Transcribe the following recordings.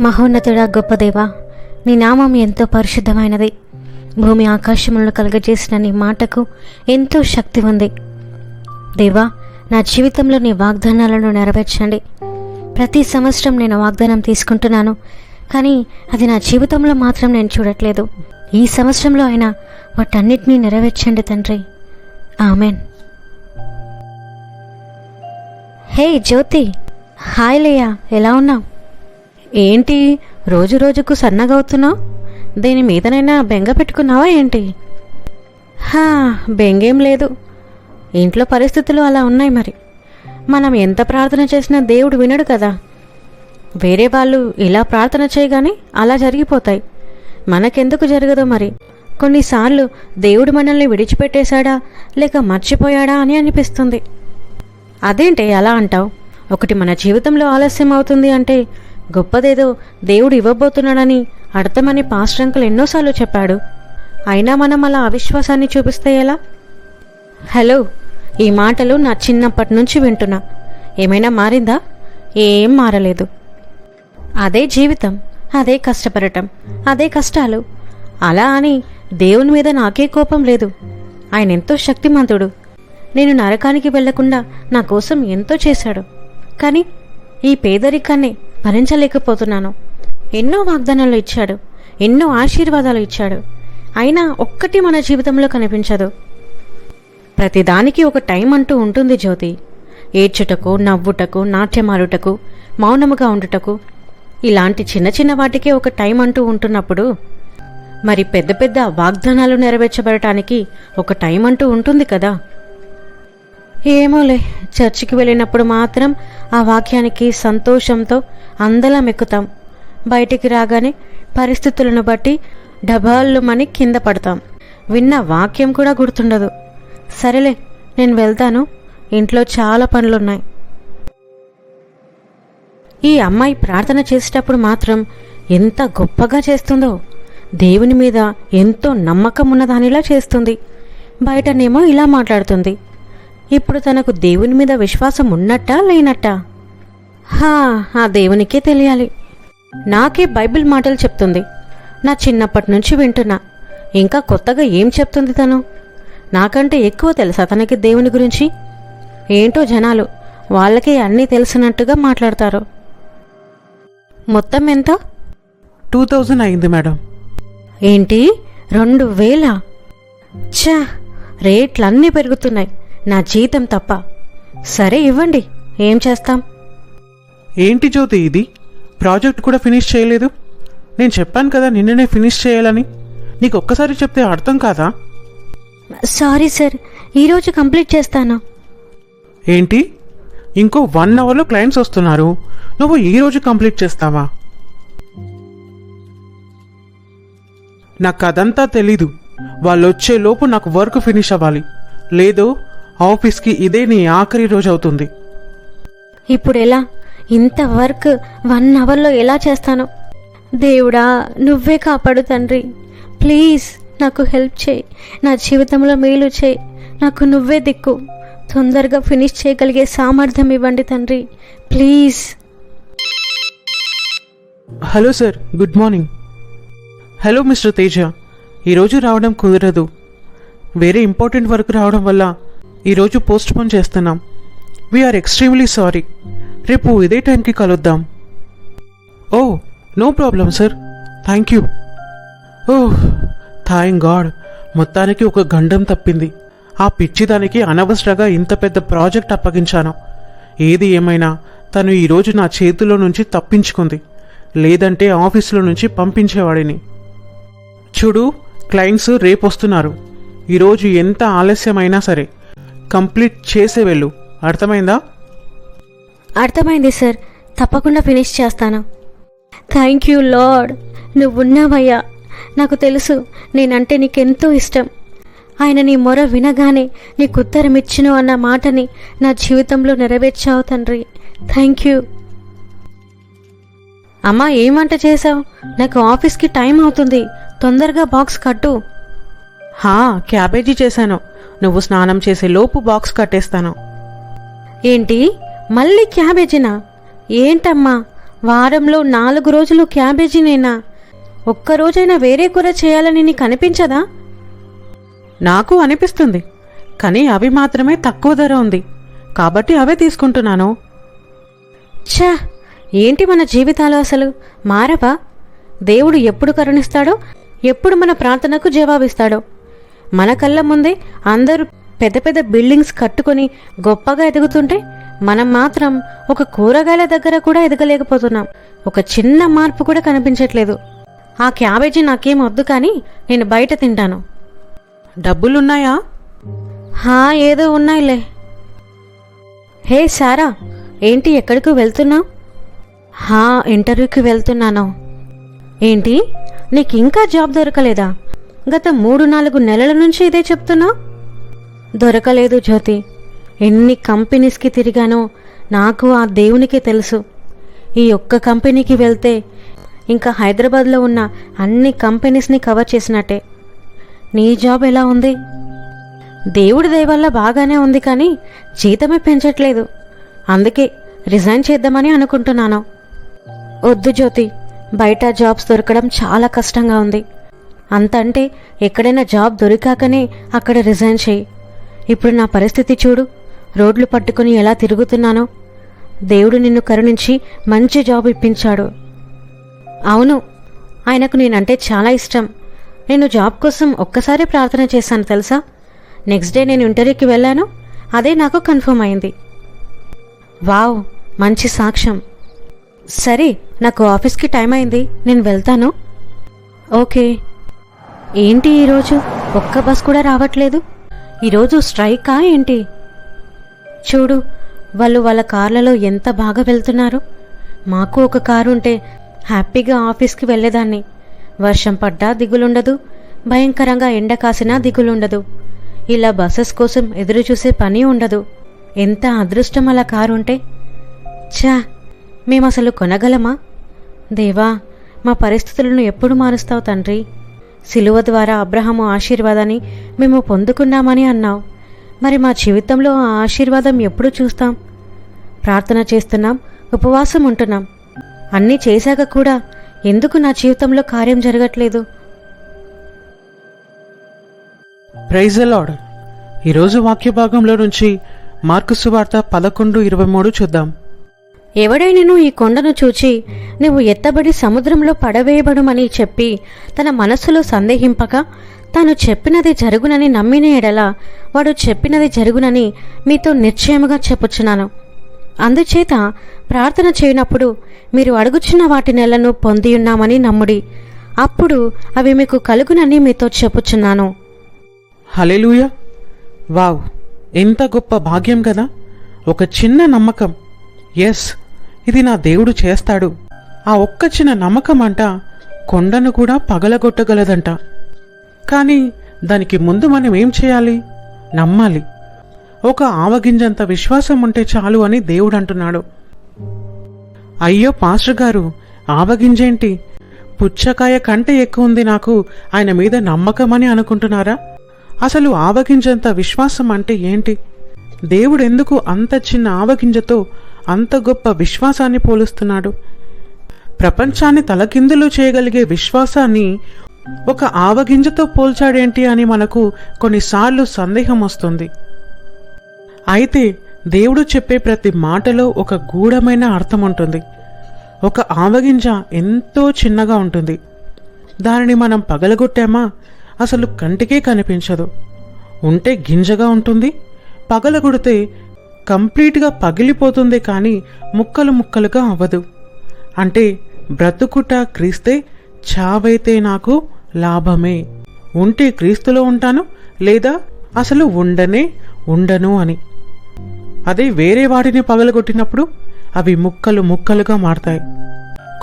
మహోన్నతుడా గొప్ప దేవా నీ నామం ఎంతో పరిశుద్ధమైనది. భూమి ఆకాశములను కలుగజేసిన నీ మాటకు ఎంతో శక్తి ఉంది. దేవా నా జీవితంలో నీ వాగ్దానాలను నెరవేర్చండి. ప్రతి సంవత్సరం నేను వాగ్దానం తీసుకుంటున్నాను కానీ అది నా జీవితంలో మాత్రం నేను చూడట్లేదు. ఈ సంవత్సరంలో అయినా వాటన్నిటినీ నెరవేర్చండి తండ్రి. Amen. Hey Jyothi hi Leah ఎలా ఉన్నావు? ఏంటి? రోజు రోజుకు సన్నగవుతున్నావు? దీని మీదనైనా బెంగ పెట్టుకున్నావా ఏంటి? హా బెంగేం లేదు. ఇంట్లో పరిస్థితులు అలా ఉన్నాయి మరి. మనం ఎంత ప్రార్థన చేసినా దేవుడు వినడు కదా. వేరే వాళ్ళు ఇలా ప్రార్థన చేయగానే అలా జరిగిపోతాయి. మనకెందుకు జరగదో మరి? కొన్నిసార్లు దేవుడు మనల్ని విడిచిపెట్టేశాడా లేక మర్చిపోయాడా అని అనిపిస్తుంది. అదేంటి అలా అంటావు? ఒకటి మన జీవితంలో ఆలస్యం అవుతుంది అంటే గొప్పదేదో దేవుడు ఇవ్వబోతున్నాడని అర్థమని పాస్టర్ అంకుల్ ఎన్నోసార్లు చెప్పాడు. అయినా మనం అలా అవిశ్వాసాన్ని చూపిస్తే ఎలా? హలో ఈ మాటలు నా చిన్నప్పటి నుంచి వింటున్నా. ఏమైనా మారిందా? ఏం మారలేదు. అదే జీవితం అదే కష్టపడటం అదే కష్టాలు. అలా అని దేవుని మీద నాకే కోపం లేదు. ఆయన ఎంతో శక్తిమంతుడు. నేను నరకానికి వెళ్ళకుండా నా కోసం ఎంతో చేశాడు. కానీ ఈ పేదరికాన్ని భరించలేకపోతున్నాను. ఎన్నో వాగ్దానాలు ఇచ్చాడు. ఎన్నో ఆశీర్వాదాలు ఇచ్చాడు. అయినా ఒక్కటి మన జీవితంలో కనిపించదు. ప్రతిదానికి ఒక టైం అంటూ ఉంటుంది జ్యోతి. ఏడ్చుటకు నవ్వుటకు నాట్యమారుటకు మౌనముగా ఉండుటకు ఇలాంటి చిన్న చిన్న వాటికే ఒక టైం అంటూ ఉంటున్నప్పుడు మరి పెద్ద పెద్ద వాగ్దానాలు నెరవేర్చబడటానికి ఒక టైం అంటూ ఉంటుంది కదా. ఏమోలే చర్చికి వెళ్ళినప్పుడు మాత్రం ఆ వాక్యానికి సంతోషంతో అందలం ఎక్కుతాం. బయటికి రాగానే పరిస్థితులను బట్టి డబాల్లుమని కింద పడతాం. విన్న వాక్యం కూడా గుర్తుండదు. సరేలే నేను వెళ్తాను. ఇంట్లో చాలా పనులున్నాయి. ఈ అమ్మాయి ప్రార్థన చేసేటప్పుడు మాత్రం ఎంత గొప్పగా చేస్తుందో దేవుని మీద ఎంతో నమ్మకం ఉన్నదానిలా చేస్తుంది. బయటనేమో ఇలా మాట్లాడుతుంది. ఇప్పుడు తనకు దేవుని మీద విశ్వాసం ఉన్నట్టా లేనట్టా? హా ఆ దేవునికే తెలియాలి. నాకే బైబిల్ మాటలు చెప్తుంది. నా చిన్నప్పటి నుంచి వింటున్నా. ఇంకా కొత్తగా ఏం చెప్తుంది తను? నాకంటే ఎక్కువ తెలుసా తనకి దేవుని గురించి? ఏంటో జనాలు వాళ్ళకే అన్నీ తెలిసినట్టుగా మాట్లాడతారు. మొత్తం ఎంత? టూ థౌజండ్ అయింది మేడం. ఏంటి? రెండు వేల? ఛా రేట్లన్నీ పెరుగుతున్నాయి. నా జీతం తప్ప. సరే ఇవ్వండి. ఏం చేస్తాం? ఏంటి జ్యోతి ఇది? ప్రాజెక్ట్ కూడా ఫినిష్ చేయలేదు. నేను చెప్పాను కదా నిన్ననే ఫినిష్ చేయాలని. నీకు ఒక్కసారి చెప్తే అర్థం కాదా? సారీ సార్ ఈరోజు కంప్లీట్ చేస్తాను. ఏంటి? ఇంకో వన్ అవర్లో క్లయింట్స్ వస్తున్నారు. నువ్వు ఈ రోజు కంప్లీట్ చేస్తావా? నాకు అదంతా తెలీదు. వాళ్ళు వచ్చే లోపు నాకు వర్క్ ఫినిష్ అవ్వాలి. లేదు ఆఫీస్కి ఇదే నీ ఆఖరి రోజు అవుతుంది. ఇప్పుడు ఎలా? ఇంత వర్క్ వన్ అవర్లో ఎలా చేస్తాను? దేవుడా నువ్వే కాపాడు తండ్రి. ప్లీజ్ నాకు హెల్ప్ చేయి. నా జీవితంలో మేలు చేయి. నాకు నువ్వే దిక్కు. తొందరగా ఫినిష్ చేయగలిగే సామర్థ్యం ఇవ్వండి తండ్రి. Please. Hello sir good morning. Hello mister Teja ఈరోజు రావడం కుదరదు. వేరే ఇంపార్టెంట్ వర్క్ రావడం వల్ల ఈరోజు పోస్ట్ పోన్ చేస్తున్నాం. వీఆర్ ఎక్స్ట్రీమ్లీ సారీ రేపు ఇదే టైంకి కలుద్దాం. ఓ no problem sir. Thank you oh thank God మొత్తానికి ఒక గండం తప్పింది. ఆ పిచ్చిదానికి అనవసరంగా ఇంత పెద్ద ప్రాజెక్ట్ అప్పగించాను. ఏది ఏమైనా తను ఈరోజు నా చేతిలో నుంచి తప్పించుకుంది. లేదంటే ఆఫీసులో నుంచి పంపించేవాడిని. చూడు క్లయింట్స్ రేపు వస్తున్నారు ఈరోజు ఎంత ఆలస్యమైనా సరే. కంప్లీట్ చేసే వెళ్ళు. అర్థమైందా? అర్థమైంది సార్. తప్పకుండా ఫినిష్ చేస్తాను. Thank you Lord. నువ్వున్నావయ్యా. నాకు తెలుసు నేనంటే నీకెంతో ఇష్టం. ఆయన నీ మొర వినగానే నీకు ఉత్తరం ఇచ్చును అన్న మాటని నా జీవితంలో నెరవేర్చావు తండ్రి. Thank you. అమ్మా ఏం వంట చేసావు నాకు ఆఫీస్కి టైం అవుతుంది. తొందరగా బాక్స్ కట్టు. హా క్యాబేజీ చేశాను. నువ్వు స్నానం చేసే లోపు బాక్స్ కట్టేస్తాను. ఏంటి? మళ్ళీ క్యాబేజీనా? ఏంటమ్మా? వారంలో నాలుగు రోజులు క్యాబేజీనేనా? ఒక్క రోజైనా వేరే కూర చేయాలని నీకు అనిపించదా? నాకు అనిపిస్తుంది. కానీ అవి మాత్రమే తక్కువ ధర ఉంది. కాబట్టి అవే తీసుకుంటున్నాను. ఛా! ఏంటి మన జీవితాలు అసలు? మారవా? దేవుడు ఎప్పుడు కరుణిస్తాడో ఎప్పుడు మన ప్రార్థనకు జవాబిస్తాడో? మన కళ్ళ ముందే అందరూ పెద్ద పెద్ద బిల్డింగ్స్ కట్టుకొని గొప్పగా ఎదుగుతుంటే మనం మాత్రం ఒక కూరగాయల దగ్గర కూడా ఎదగలేకపోతున్నాం. ఒక చిన్న మార్పు కూడా కనిపించట్లేదు. ఆ క్యాబేజీ నాకేం వద్దు కానీ నేను బయట తింటాను. డబ్బులున్నాయా? హా ఏదో ఉన్నాయిలే. హే సారా ఏంటి ఎక్కడికి వెళ్తున్నావు? హా ఇంటర్వ్యూకి వెళ్తున్నాను. ఏంటి నీకు ఇంకా జాబ్ దొరకలేదా? గత మూడు నాలుగు నెలల నుంచి ఇదే చెప్తున్నావు దొరకలేదు జ్యోతి. ఎన్ని కంపెనీస్కి తిరిగానో నాకు ఆ దేవునికే తెలుసు. ఈ ఒక్క కంపెనీకి వెళ్తే ఇంకా హైదరాబాద్లో ఉన్న అన్ని కంపెనీస్ని కవర్ చేసినట్టే. నీ జాబ్ ఎలా ఉంది? దేవుడి దయవల్ల బాగానే ఉంది కానీ జీతమే పెంచట్లేదు. అందుకే రిజైన్ చేద్దామని అనుకుంటున్నాను. వద్దు జ్యోతి. బయట జాబ్స్ దొరకడం చాలా కష్టంగా ఉంది. అంతంటే ఎక్కడైనా జాబ్ దొరికాకనే అక్కడ రిజైన్ చేయి. ఇప్పుడు నా పరిస్థితి చూడు. రోడ్లు పట్టుకుని ఎలా తిరుగుతున్నానో. దేవుడు నిన్ను కరుణించి మంచి జాబ్ ఇప్పించాడు. అవును ఆయనకు నేనంటే చాలా ఇష్టం. నేను జాబ్ కోసం ఒక్కసారి ప్రార్థన చేశాను తెలుసా? నెక్స్ట్ డే నేను ఇంటర్వ్యూకి వెళ్ళాను. అదే నాకు కన్ఫర్మ్ అయింది. వావ్ మంచి సాక్ష్యం. సరే నాకు ఆఫీస్కి టైం అయింది. నేను వెళ్తాను. ఓకే. ఏంటి ఈరోజు ఒక్క బస్ కూడా రావట్లేదు? ఈరోజు స్ట్రైకా ఏంటి? చూడు వాళ్ళు వాళ్ళ కార్లలో ఎంత బాగా వెళ్తున్నారు. మాకు ఒక కారు ఉంటే హ్యాపీగా ఆఫీస్కి వెళ్ళేదాన్ని. వర్షం పడ్డా దిగులుండదు భయంకరంగా ఎండ కాసినా దిగులుండదు. ఇలా బస్సెస్ కోసం ఎదురు చూసే పని ఉండదు. ఎంత అదృష్టం అలా కారు ఉంటే ఛా మేము అసలు కొనగలమా? దేవా మా పరిస్థితులను ఎప్పుడు మారుస్తావు తండ్రి? సిలువ ద్వారా అబ్రహము ఆశీర్వాదాన్ని మేము పొందుకున్నామని అన్నావు. మరి మా జీవితంలో ఆ ఆశీర్వాదం ఎప్పుడు చూస్తాం? ప్రార్థన చేస్తున్నాం ఉపవాసం ఉంటున్నాం. అన్నీ చేశాక కూడా ఎందుకు నా జీవితంలో కార్యం జరగట్లేదు? ప్రైజ్ లాడ్ ఈరోజు వాక్య భాగంలో నుంచి మార్కు సువార్త పదకొండు ఇరవై మూడు చూద్దాం. ఎవడైనను ఈ కొండను చూచి నువ్వు ఎత్తబడి సముద్రంలో పడవేయబడుమని చెప్పి తన మనస్సులో సందేహింపక తాను చెప్పినది జరుగునని నమ్మిన ఎడల వాడు చెప్పినది జరుగునని మీతో నిశ్చయముగా చెప్పుచున్నాను. అందుచేత ప్రార్థన చేయనప్పుడు మీరు అడుగుచున్న వాటి నెలను పొందియున్నామని నమ్ముడి. అప్పుడు అవి మీకు కలుగునని మీతో చెప్పుచున్నాను. Hallelujah wow! ఎంత గొప్ప భాగ్యం కదా ఒక చిన్న నమ్మకం. ఎస్! ఇది నా దేవుడు చేస్తాడు. ఆ ఒక్క చిన్న నమ్మకం అంట కొండను కూడా పగలగొట్టగలదంట. కానీ దానికి ముందు మనం ఏం చేయాలి? నమ్మాలి. ఒక ఆవగింజంత విశ్వాసం ఉంటే చాలు అని దేవుడు అంటున్నాడు. అయ్యో పాస్టర్ గారు ఆవగింజేంటి? పుచ్చకాయ కంటే ఎక్కువ ఉంది నాకు ఆయన మీద నమ్మకమని అనుకుంటున్నారా? అసలు ఆవగింజంత విశ్వాసం అంటే ఏంటి? దేవుడు ఎందుకు అంత చిన్న ఆవగింజతో అంత గొప్ప విశ్వాసాన్ని పోలుస్తున్నాడు. ప్రపంచాన్ని తలకిందులు చేయగలిగే విశ్వాసాన్ని ఒక ఆవగింజతో పోల్చాడేంటి అని మనకు కొన్నిసార్లు సందేహం వస్తుంది. అయితే దేవుడు చెప్పే ప్రతి మాటలో ఒక గూఢమైన అర్థం ఉంటుంది. ఒక ఆవగింజ ఎంతో చిన్నగా ఉంటుంది. దానిని మనం పగలగొట్టామా? అసలు కంటికే కనిపించదు. ఉంటే గింజగా ఉంటుంది పగలగొడితే కంప్లీట్గా పగిలిపోతుంది కానీ ముక్కలు ముక్కలుగా అవ్వదు. అంటే బ్రతుకుట క్రీస్తే చావైతే నాకు లాభమే. ఉంటే క్రీస్తులో ఉంటాను లేదా అసలు ఉండనే ఉండను అని. అదే వేరే వాటిని పగలగొట్టినప్పుడు అవి ముక్కలు ముక్కలుగా మారతాయి.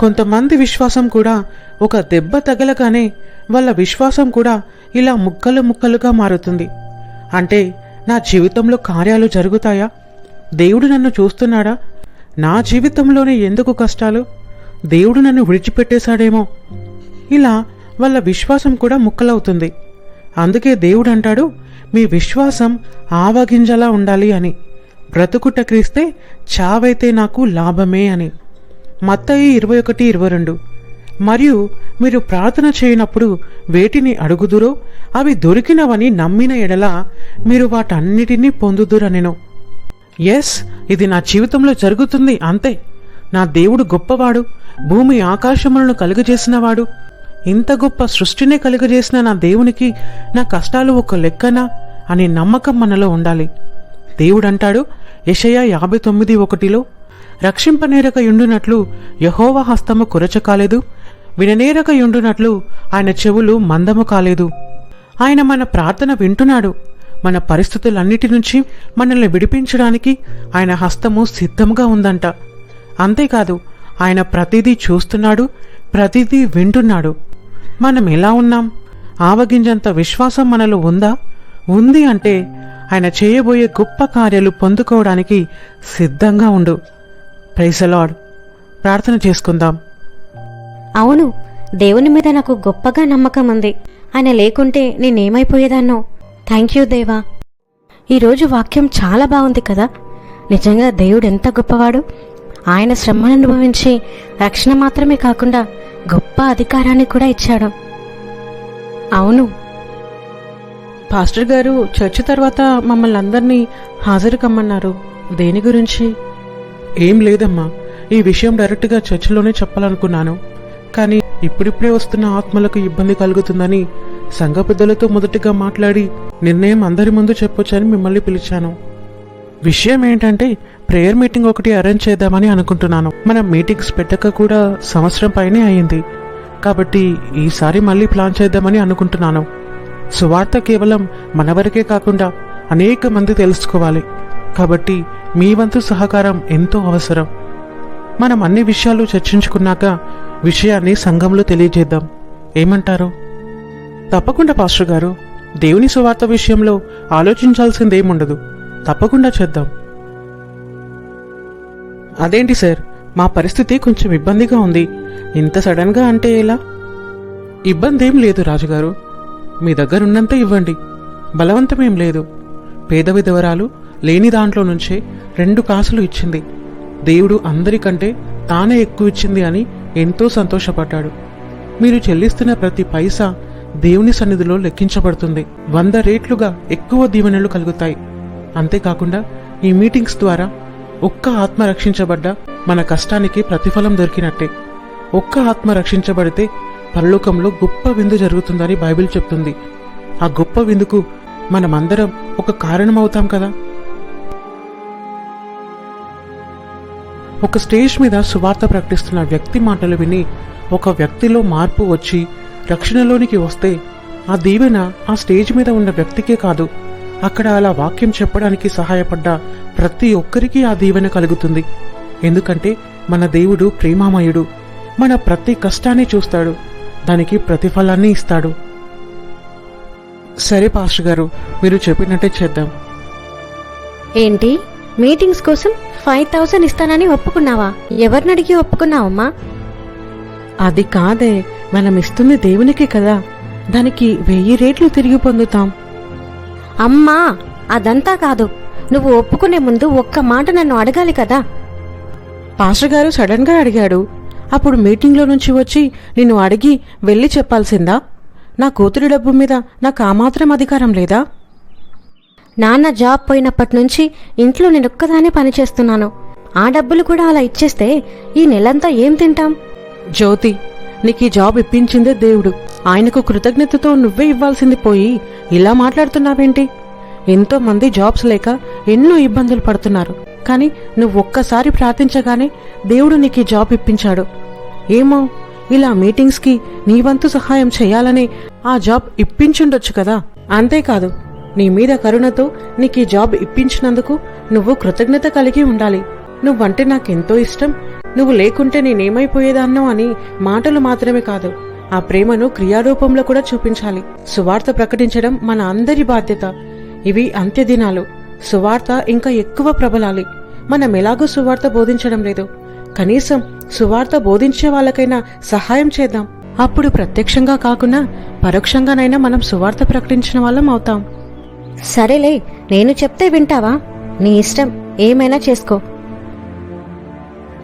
కొంతమంది విశ్వాసం కూడా ఒక దెబ్బ తగలగానే వాళ్ళ విశ్వాసం కూడా ఇలా ముక్కలు ముక్కలుగా మారుతుంది. అంటే నా జీవితంలో కార్యాలు జరుగుతాయా? దేవుడు నన్ను చూస్తున్నాడా? నా జీవితంలోనే ఎందుకు కష్టాలు? దేవుడు నన్ను విడిచిపెట్టేశాడేమో. ఇలా వాళ్ళ విశ్వాసం కూడా ముక్కలవుతుంది. అందుకే దేవుడు అంటాడు మీ విశ్వాసం ఆవగింజలా ఉండాలి అని. బ్రతుకుట క్రీస్తే చావైతే నాకు లాభమే అని. మత్తయి ఇరవై ఒకటి ఇరవై రెండు. మరియు మీరు ప్రార్థన చేయనప్పుడు వేటిని అడుగుదురో అవి దొరికినవని నమ్మిన ఎడల మీరు వాటన్నిటినీ పొందుదురనెను. ఎస్ ఇది నా జీవితంలో జరుగుతుంది అంతే. నా దేవుడు గొప్పవాడు భూమి ఆకాశములను కలుగజేసినవాడు. ఇంత గొప్ప సృష్టినే కలుగజేసిన నా దేవునికి నా కష్టాలు ఒక లెక్కనా అనే నమ్మకం మనలో ఉండాలి. దేవుడంటాడు యషయ యాభై తొమ్మిది ఒకటిలో రక్షింపనేరక యుండునట్లు యహోవ హస్తము కురచ కాలేదు విననేరక యుండునట్లు ఆయన చెవులు మందము కాలేదు. ఆయన మన ప్రార్థన వింటున్నాడు. మన పరిస్థితులన్నిటి నుంచి మనల్ని విడిపించడానికి ఆయన హస్తము సిద్ధంగా ఉందంట. అంతేకాదు ఆయన ప్రతిదీ చూస్తున్నాడు ప్రతిదీ వింటున్నాడు. మనం ఎలా ఉన్నాం? ఆవగింజంత విశ్వాసం మనలో ఉందా? ఉంది అంటే ఆయన చేయబోయే గొప్ప కార్యాలు పొందుకోవడానికి సిద్ధంగా ఉండు. ప్రైసలాడ్ ప్రార్థన చేసుకుందాం. అవును దేవుని మీద నాకు గొప్పగా నమ్మకం ఉంది. ఆయన లేకుంటే నేనేమైపోయేదాన్నో? థ్యాంక్ యూ దేవా ఈరోజు వాక్యం చాలా బాగుంది కదా? నిజంగా దేవుడు ఎంత గొప్పవాడు? ఆయన శ్రమను అనుభవించి రక్షణ మాత్రమే కాకుండా గొప్ప అధికారాన్ని కూడా ఇచ్చాడు. అవును. పాస్టర్ గారు చర్చ్ తర్వాత మమ్మల్ని అందరినీ హాజరు కమ్మన్నారు. దేని గురించి? ఏం లేదమ్మా. ఈ విషయం డైరెక్ట్గా చర్చిలోనే చెప్పాలనుకున్నాను. కానీ ఇప్పుడిప్పుడే వస్తున్న ఆత్మలకు ఇబ్బంది కలుగుతుందని సంఘ పెద్దలతో మొదటిగా మాట్లాడి నిర్ణయం అందరి ముందు చెప్పొచ్చని మిమ్మల్ని పిలిచాను. విషయం ఏంటంటే ప్రేయర్ మీటింగ్ ఒకటి అరేంజ్ చేద్దామని అనుకుంటున్నాను. మనం మీటింగ్స్ పెట్టక కూడా సంవత్సరం పైనే అయింది. కాబట్టి ఈసారి మళ్ళీ ప్లాన్ చేద్దామని అనుకుంటున్నాను. సువార్త కేవలం మన వరకే కాకుండా అనేక మంది తెలుసుకోవాలి. కాబట్టి మీ వంతు సహకారం ఎంతో అవసరం. మనం అన్ని విషయాలు చర్చించుకున్నాక విషయాన్ని సంఘంలో తెలియజేద్దాం. ఏమంటారు? తప్పకుండా పాస్టర్ గారు. దేవుని సువార్త విషయంలో ఆలోచించాల్సిందేముండదు. తప్పకుండా చేద్దాం. అదేంటి సార్? మా పరిస్థితి కొంచెం ఇబ్బందిగా ఉంది. ఇంత సడన్గా అంటే ఎలా? ఇబ్బంది ఏం లేదు రాజుగారు. మీ దగ్గరున్నంత ఇవ్వండి. బలవంతమేం లేదు. పేద విధవరాలు లేని దాంట్లో నుంచే రెండు కాసులు ఇచ్చింది. దేవుడు అందరికంటే తానే ఎక్కువ ఇచ్చింది అని ఎంతో సంతోషపడ్డాడు. మీరు చెల్లిస్తున్న ప్రతి పైసా దేవుని సన్నిధిలో లెక్కించబడుతుంది. వంద రేట్లుగా ఎక్కువ దీవెనలు కలుగుతాయి. అంతేకాకుండా ఈ మీటింగ్స్ ద్వారా ఒక్క ఆత్మ రక్షించబడ్డ మన కష్టానికి ప్రతిఫలం దొరికినట్టే. ఒక్క ఆత్మ రక్షించబడితే పరలోకంలో గొప్ప విందు జరుగుతుందని బైబిల్ చెప్తుంది. ఆ గొప్ప విందుకు మనమందరం ఒక కారణమవుతాం కదా? ఒక స్టేజ్ మీద సువార్త ప్రకటిస్తున్న వ్యక్తి మాటలు విని ఒక వ్యక్తిలో మార్పు వచ్చి రక్షణలోనికి వస్తే ఆ దీవెన ఆ స్టేజ్ మీద ఉన్న వ్యక్తికే కాదు అక్కడ అలా వాక్యం చెప్పడానికి సహాయపడ్డ ప్రతి ఒక్కరికి ఆ దీవెన కలుగుతుంది. ఎందుకంటే మన దేవుడు ప్రేమామయుడు మన ప్రతి కష్టాన్ని చూస్తాడు దానికి ప్రతిఫలాన్ని ఇస్తాడు. సరే పాస్టర్ గారు మీరు చెప్పినట్టే చేద్దాం. ఏంటి? మీటింగ్స్ కోసం ఫైవ్ థౌసండ్ ఇస్తానని ఒప్పుకున్నావా? ఎవరిని అడిగి ఒప్పుకున్నావమ్మా? అది కాదే. మనం ఇస్తుంది దేవునికి కదా. దానికి వెయ్యి రేట్లు తిరిగి పొందుతాం. అమ్మా అదంతా కాదు. నువ్వు ఒప్పుకునే ముందు ఒక్క మాట నన్ను అడగాలి కదా? పాస్టర్ గారు సడన్గా అడిగాడు. అప్పుడు మీటింగ్లో నుంచి వచ్చి నిన్ను అడిగి వెళ్ళి చెప్పాల్సిందా? నా కూతురి డబ్బు మీద నాకు ఆ మాత్రం అధికారం లేదా? నాన్న జాబ్ పోయినప్పటి నుంచి ఇంట్లో నేను ఒక్కదానే పనిచేస్తున్నాను. ఆ డబ్బులు కూడా అలా ఇచ్చేస్తే ఈ నెలంతా ఏం తింటాం? జ్యోతి నీకు ఈ జాబ్ ఇప్పించిందే దేవుడు. ఆయనకు కృతజ్ఞతతో నువ్వే ఇవ్వాల్సింది పోయి ఇలా మాట్లాడుతున్నావేంటి? ఎంతో మంది జాబ్స్ లేక ఎన్నో ఇబ్బందులు పడుతున్నారు. కానీ నువ్వు ఒక్కసారి ప్రార్థించగానే దేవుడు నీకు ఈ జాబ్ ఇప్పించాడు. ఏమో ఇలా మీటింగ్స్కి నీ వంతు సహాయం చేయాలని ఆ జాబ్ ఇప్పించుండొచ్చు కదా? అంతేకాదు నీ మీద కరుణతో నీకు ఈ జాబ్ ఇప్పించినందుకు నువ్వు కృతజ్ఞత కలిగి ఉండాలి. నువ్వంటే నాకెంతో ఇష్టం నువ్వు లేకుంటే నేనేమైపోయేదాన్నో అని మాటలు మాత్రమే కాదు ఆ ప్రేమను క్రియారూపంలో కూడా చూపించాలి. సువార్త ప్రకటించడం మన అందరి బాధ్యత. ఇవి అంత్యదినాలు. సువార్త ఇంకా ఎక్కువ ప్రబలాలి. మనం ఎలాగో సువార్త బోధించడం లేదు. కనీసం సువార్త బోధించే వాళ్ళకైనా సహాయం చేద్దాం. అప్పుడు ప్రత్యక్షంగా కాకుండా పరోక్షంగానైనా మనం సువార్త ప్రకటించిన వాళ్ళం అవుతాం. సరేలే నేను చెప్తే వింటావా? నీ ఇష్టం ఏమైనా చేసుకో.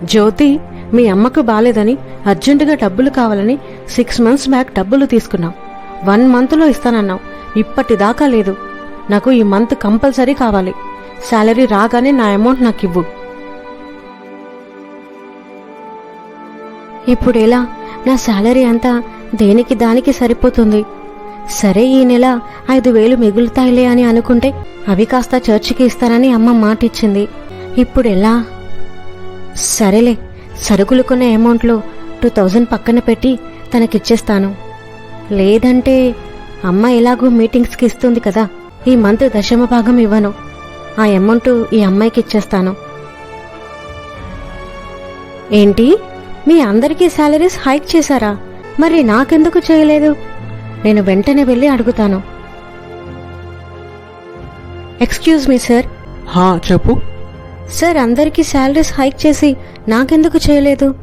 జ్యోతి మీ అమ్మకు బాలేదని అర్జెంటుగా డబ్బులు కావాలని సిక్స్ మంత్స్ బ్యాక్ డబ్బులు తీసుకున్నాం వన్ మంత్లో ఇస్తానన్నావు. ఇప్పటిదాకా లేదు. నాకు ఈ మంత్ కంపల్సరీ కావాలి. శాలరీ రాగానే నా అమౌంట్ నాకు ఇవ్వు. ఇప్పుడు ఎలా? నా శాలరీ అంతా దేనికి దానికి సరిపోతుంది? సరే ఈ నెల ఐదు వేలు మిగులుతాయిలే అని అనుకుంటే అవి కాస్త చర్చికి ఇస్తానని అమ్మ మాట ఇచ్చింది ఇప్పుడు ఎలా? సరేలే సరుకులు కొన్న అమౌంట్లో టూ థౌజండ్ పక్కన పెట్టి తనకిచ్చేస్తాను. లేదంటే అమ్మ ఎలాగో మీటింగ్స్కి ఇస్తుంది కదా ఈ మంత్ దశమ భాగం ఇవ్వను. ఆ అమౌంట్ ఈ అమ్మాయికి ఇచ్చేస్తాను. ఏంటి? మీ అందరికీ శాలరీస్ హైక్ చేశారా? మరి నాకెందుకు చేయలేదు? నేను వెంటనే వెళ్ళి అడుగుతాను. Excuse me sir. హా చెప్పు. సార్ అందరికీ శాలరీస్ హైక్ చేసి నాకెందుకు చేయలేదు?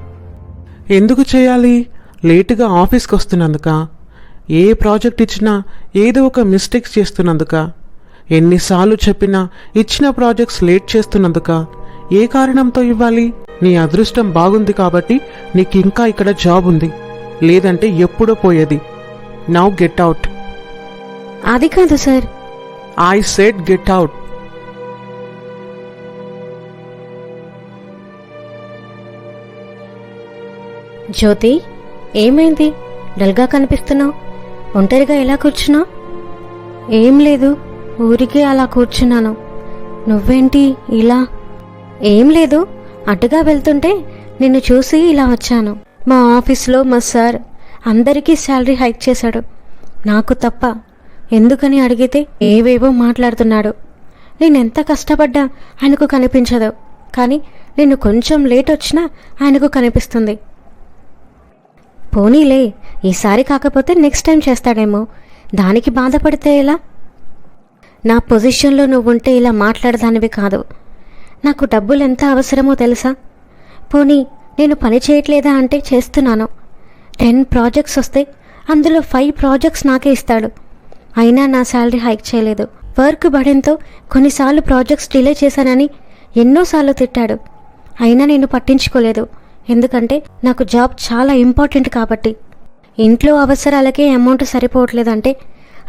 ఎందుకు చేయాలి? లేటుగా ఆఫీస్కి వస్తున్నందుక? ఏ ప్రాజెక్ట్ ఇచ్చినా ఏదో ఒక మిస్టేక్స్ చేస్తున్నందుక? ఎన్నిసార్లు చెప్పినా ఇచ్చిన ప్రాజెక్ట్స్ లేట్ చేస్తున్నందుక? ఏ కారణంతో ఇవ్వాలి? నీ అదృష్టం బాగుంది కాబట్టి నీకు ఇంకా ఇక్కడ జాబ్ ఉంది. లేదంటే ఎప్పుడో పోయేది. Now get out. అది కాదు sir. I said get out. Jyothi ఏమైంది? డల్గా కనిపిస్తున్నావు? ఒంటరిగా ఎలా కూర్చున్నావు? ఏం లేదు ఊరికే అలా కూర్చున్నాను. నువ్వేంటి ఇలా? ఏం లేదు అటుగా వెళ్తుంటే నిన్ను చూసి ఇలా వచ్చాను. మా ఆఫీస్లో మా సార్ అందరికీ శాలరీ హైక్ చేశాడు. నాకు తప్ప ఎందుకని అడిగితే ఏవేవో మాట్లాడుతున్నాడు. నేనెంత కష్టపడ్డా ఆయనకు కనిపించదు. కానీ నేను కొంచెం లేట్ వచ్చినా ఆయనకు కనిపిస్తుంది. పోనీలే ఈసారి కాకపోతే నెక్స్ట్ టైం చేస్తాడేమో. దానికి బాధపడితే ఎలా? నా పొజిషన్లో నువ్వుంటే ఇలా మాట్లాడదానివి కాదు. నాకు డబ్బులు ఎంత అవసరమో తెలుసా? పోనీ నేను పని చేయట్లేదా అంటే చేస్తున్నాను. టెన్ ప్రాజెక్ట్స్ వస్తే అందులో ఫైవ్ ప్రాజెక్ట్స్ నాకే ఇస్తాడు. అయినా నా శాలరీ హైక్ చేయలేదు. వర్క్ బడెన్తో కొన్నిసార్లు ప్రాజెక్ట్స్ డిలే చేశానని ఎన్నోసార్లు తిట్టాడు. అయినా నేను పట్టించుకోలేదు. ఎందుకంటే నాకు జాబ్ చాలా ఇంపార్టెంట్ కాబట్టి. ఇంట్లో అవసరాలకే అమౌంట్ సరిపోవట్లేదంటే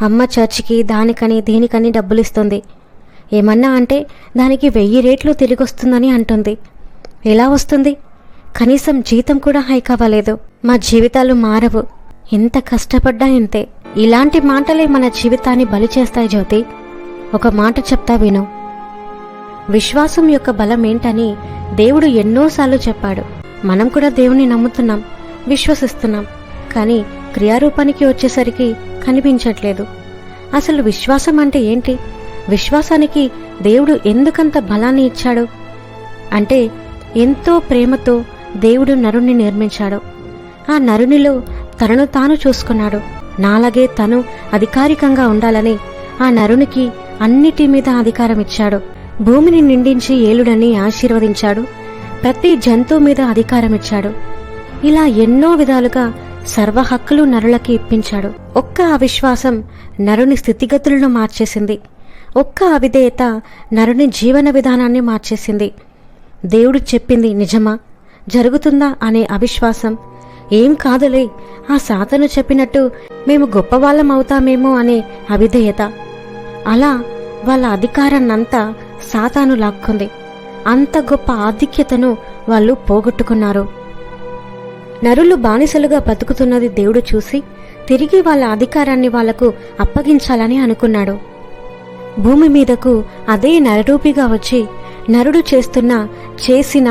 అమ్మ చర్చికి దానికని దీనికని డబ్బులు ఇస్తుంది ఏమన్నా అంటే దానికి వెయ్యి రేట్లు తిరిగి వస్తుందని అంటుంది. ఎలా వస్తుంది? కనీసం జీతం కూడా హైక్ అవ్వలేదు. మా జీవితాలు మారవు. ఎంత కష్టపడ్డా ఇంతే. ఇలాంటి మాటలే మన జీవితాన్ని బలి చేస్తాయి జ్యోతి. ఒక మాట చెప్తా విను. విశ్వాసం యొక్క బలం ఏంటని దేవుడు ఎన్నోసార్లు చెప్పాడు. మనం కూడా దేవుని నమ్ముతున్నాం విశ్వసిస్తున్నాం. కానీ క్రియారూపానికి వచ్చేసరికి కనిపించట్లేదు. అసలు విశ్వాసం అంటే ఏంటి? విశ్వాసానికి దేవుడు ఎందుకంత బలాన్ని ఇచ్చాడు? అంటే ఎంతో ప్రేమతో దేవుడు నరుణ్ణి నిర్మించాడు. ఆ నరునిలో తనను తాను చూసుకున్నాడు. నాలాగే తను అధికారికంగా ఉండాలని ఆ నరునికి అన్నిటి మీద అధికారం ఇచ్చాడు భూమిని నిండించి ఏలుడని ఆశీర్వదించాడు. ప్రతి జంతువు మీద అధికారం ఇచ్చాడు. ఇలా ఎన్నో విధాలుగా సర్వ హక్కులు నరులకి ఇప్పించాడు. ఒక్క అవిశ్వాసం నరుని స్థితిగతులను మార్చేసింది. ఒక్క అవిధేయత నరుని జీవన విధానాన్ని మార్చేసింది. దేవుడు చెప్పింది నిజమా? జరుగుతుందా అనే అవిశ్వాసం? ఏం కాదులే ఆ సాతను చెప్పినట్టు మేము గొప్పవాళ్ళం అవుతామేమో అనే అవిధేయత. అలా వాళ్ళ అధికారాన్నంతా సాతాను లాక్కుంది. అంత గొప్ప ఆధిక్యతను వాళ్ళు పోగొట్టుకున్నారు. నరులు బానిసలుగా బతుకుతున్నది దేవుడు చూసి తిరిగి వాళ్ళ అధికారాన్ని వాళ్ళకు అప్పగించాలని అనుకున్నాడు. భూమి మీదకు అదే నరరూపిగా వచ్చి నరుడు చేస్తున్న చేసిన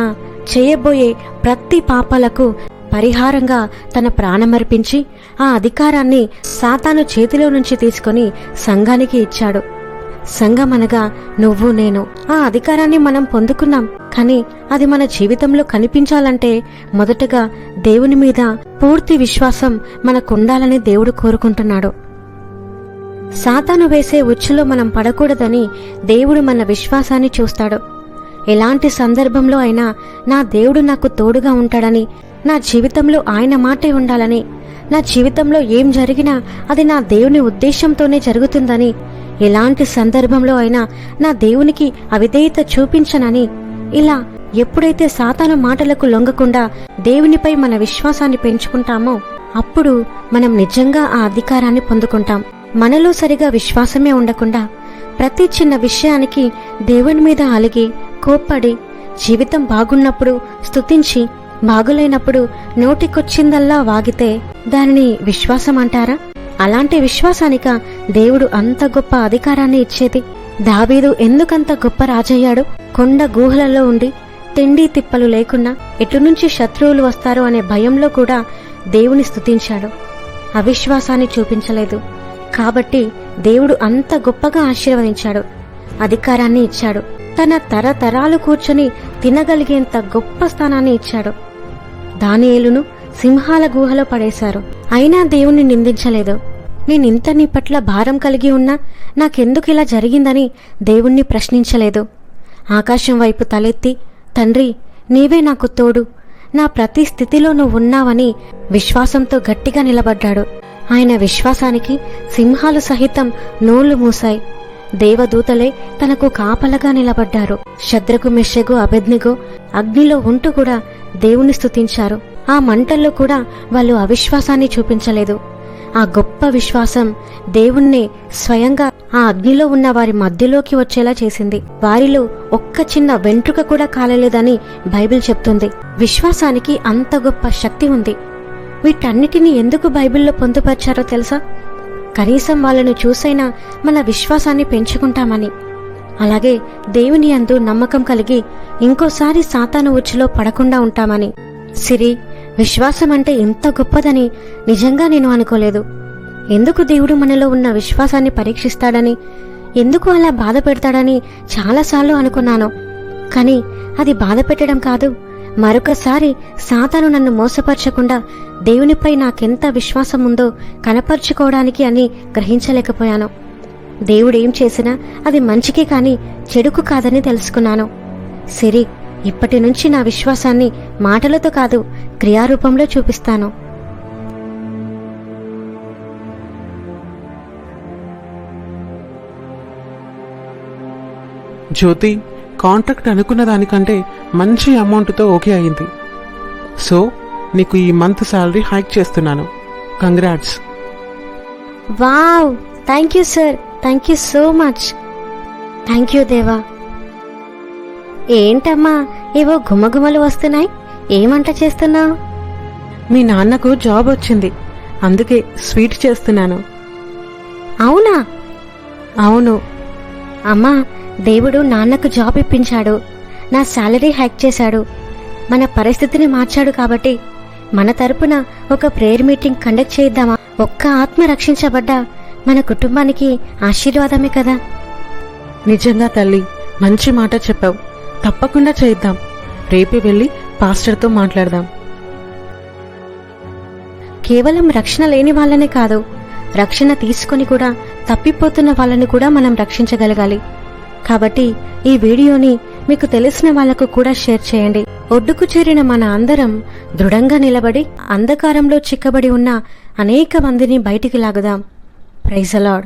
చేయబోయే ప్రతి పాపాలకు పరిహారంగా తన ప్రాణమర్పించి ఆ అధికారాన్ని సాతాను చేతిలో నుంచి తీసుకొని సంఘానికి ఇచ్చాడు. సంఘం అనగా నువ్వు నేను. ఆ అధికారాన్ని మనం పొందుకున్నాం. కానీ అది మన జీవితంలో కనిపించాలంటే మొదటగా దేవుని మీద పూర్తి విశ్వాసం మనకుండాలని దేవుడు కోరుకుంటున్నాడు. సాతాను వేసే ఉచ్చులో మనం పడకూడదని దేవుడు మన విశ్వాసాన్ని చూస్తాడు. ఎలాంటి సందర్భంలో అయినా నా దేవుడు నాకు తోడుగా ఉంటాడని నా జీవితంలో ఆయన మాటే ఉండాలని నా జీవితంలో ఏం జరిగినా అది నా దేవుని ఉద్దేశంతోనే జరుగుతుందని ఎలాంటి సందర్భంలో అయినా నా దేవునికి అవిధేయత చూపించనని. ఇలా ఎప్పుడైతే సాతాను మాటలకు లొంగకుండా దేవునిపై మన విశ్వాసాన్ని పెంచుకుంటామో అప్పుడు మనం నిజంగా ఆ అధికారాన్ని పొందుకుంటాం. మనలో సరిగా విశ్వాసమే ఉండకుండా ప్రతి చిన్న విషయానికి దేవుని మీద అలిగి కోప్పడి జీవితం బాగున్నప్పుడు స్తుతించి బాగులేనప్పుడు నోటికొచ్చిందల్లా వాగితే దానిని విశ్వాసం అంటారా అలాంటి విశ్వాసానిక దేవుడు అంత గొప్ప అధికారాన్ని ఇచ్చేది. దావీదు ఎందుకంత గొప్ప రాజయ్యాడు? కొండ గుహలలో ఉండి తిండి తిప్పలు లేకున్నా ఎటు నుంచి శత్రువులు వస్తారు అనే భయంలో కూడా దేవుని స్థుతించాడు అవిశ్వాసాన్ని చూపించలేదు. కాబట్టి దేవుడు అంత గొప్పగా ఆశీర్వదించాడు. అధికారాన్ని ఇచ్చాడు. తన తరతరాలు కూర్చొని తినగలిగేంత గొప్ప స్థానాన్ని ఇచ్చాడు. దానియేలును సింహాల గుహలో పడేశారు. అయినా దేవుణ్ణి నిందించలేదు. నేనింత నీ పట్ల భారం కలిగి ఉన్నా నాకెందుకు ఇలా జరిగిందని దేవుణ్ణి ప్రశ్నించలేదు. ఆకాశం వైపు తలెత్తి తండ్రి నీవే నాకు తోడు. నా ప్రతి స్థితిలో నువ్వు ఉన్నావని విశ్వాసంతో గట్టిగా నిలబడ్డాడు. ఆయన విశ్వాసానికి సింహాలు సహితం నోళ్ళు మూశాయి. దేవదూతలే తనకు కాపలగా నిలబడ్డారు. శద్రకు మెషగు అభెజ్ఞగు అగ్నిలో ఉంటూ కూడా దేవుని స్తుతించారు. ఆ మంటల్లో కూడా వాళ్ళు అవిశ్వాసాన్ని చూపించలేదు. ఆ గొప్ప విశ్వాసం దేవుణ్ణి స్వయంగా ఆ అగ్నిలో ఉన్న వారి మధ్యలోకి వచ్చేలా చేసింది. వారిలో ఒక్క చిన్న వెంట్రుక కూడా కాలలేదని బైబిల్ చెప్తుంది. విశ్వాసానికి అంత గొప్ప శక్తి ఉంది. వీటన్నిటిని ఎందుకు బైబిల్లో పొందుపరిచారో తెలుసా? కనీసం వాళ్ళను చూసైనా మన విశ్వాసాన్ని పెంచుకుంటామని. అలాగే దేవుని అందు నమ్మకం కలిగి ఇంకోసారి సాతాను ఉచ్చులో పడకుండా ఉంటామని. సిరి విశ్వాసం అంటే ఇంత గొప్పదని నిజంగా నేను అనుకోలేదు. ఎందుకు దేవుడు మనలో ఉన్న విశ్వాసాన్ని పరీక్షిస్తాడని ఎందుకు అలా బాధ పెడతాడని చాలాసార్లు అనుకున్నాను. కానీ అది బాధ పెట్టడం కాదు. మరొకసారి సాతాను నన్ను మోసపరచకుండా దేవునిపై నాకెంత విశ్వాసం ఉందో కనపరుచుకోవడానికి అని గ్రహించలేకపోయాను. దేవుడేం చేసినా అది మంచికే కాని చెడుకు కాదని తెలుసుకున్నాను. సిరి ఇప్పటి నుంచి నా విశ్వాసాన్ని మాటలతో కాదు క్రియారూపంలో చూపిస్తాను. జ్యోతి కాంట్రాక్ట్ అనుకున్న దానికంటే మంచి అమౌంట్తో ఓకే అయింది. సో నీకు ఈ మంత్ శాలరీ హైక్ చేస్తున్నాను. Congrats. Wow! Thank you sir. Thank you so much. Thank you దేవా. ఏంటమ్మా ఏవో గుమగుమలు వస్తున్నాయి? ఏమంట చేస్తున్నావు? మీ నాన్నకు జాబ్ వచ్చింది. అందుకే స్వీట్ చేస్తున్నాను. అవునా? అవును. అమ్మా దేవుడు నాన్నకు జాబ్ ఇప్పించాడు. నా శాలరీ హ్యాక్ చేశాడు. మన పరిస్థితిని మార్చాడు కాబట్టి మన తరపున ఒక ప్రేయర్ మీటింగ్ కండక్ట్ చేద్దామా ఒక్క ఆత్మ రక్షించబడ్డా మన కుటుంబానికి ఆశీర్వాదమే కదా? నిజంగా తల్లి మంచి మాట చెప్పావు. తప్పకుండా చేద్దాం. రేపే వెళ్ళి పాస్టర్తో మాట్లాడదాం. కేవలం రక్షణ లేని వాళ్ళనే కాదు రక్షణ తీసుకొని కూడా తప్పిపోతున్న వాళ్ళని కూడా మనం రక్షించగలగాలి. కాబట్టి ఈ వీడియోని మీకు తెలిసిన వాళ్ళకు కూడా షేర్ చేయండి. ఒడ్డుకు చేరిన మన అందరం దృఢంగా నిలబడి అంధకారంలో చిక్కబడి ఉన్న అనేక మందిని బయటికి లాగుదాం. ప్రైజలాడ్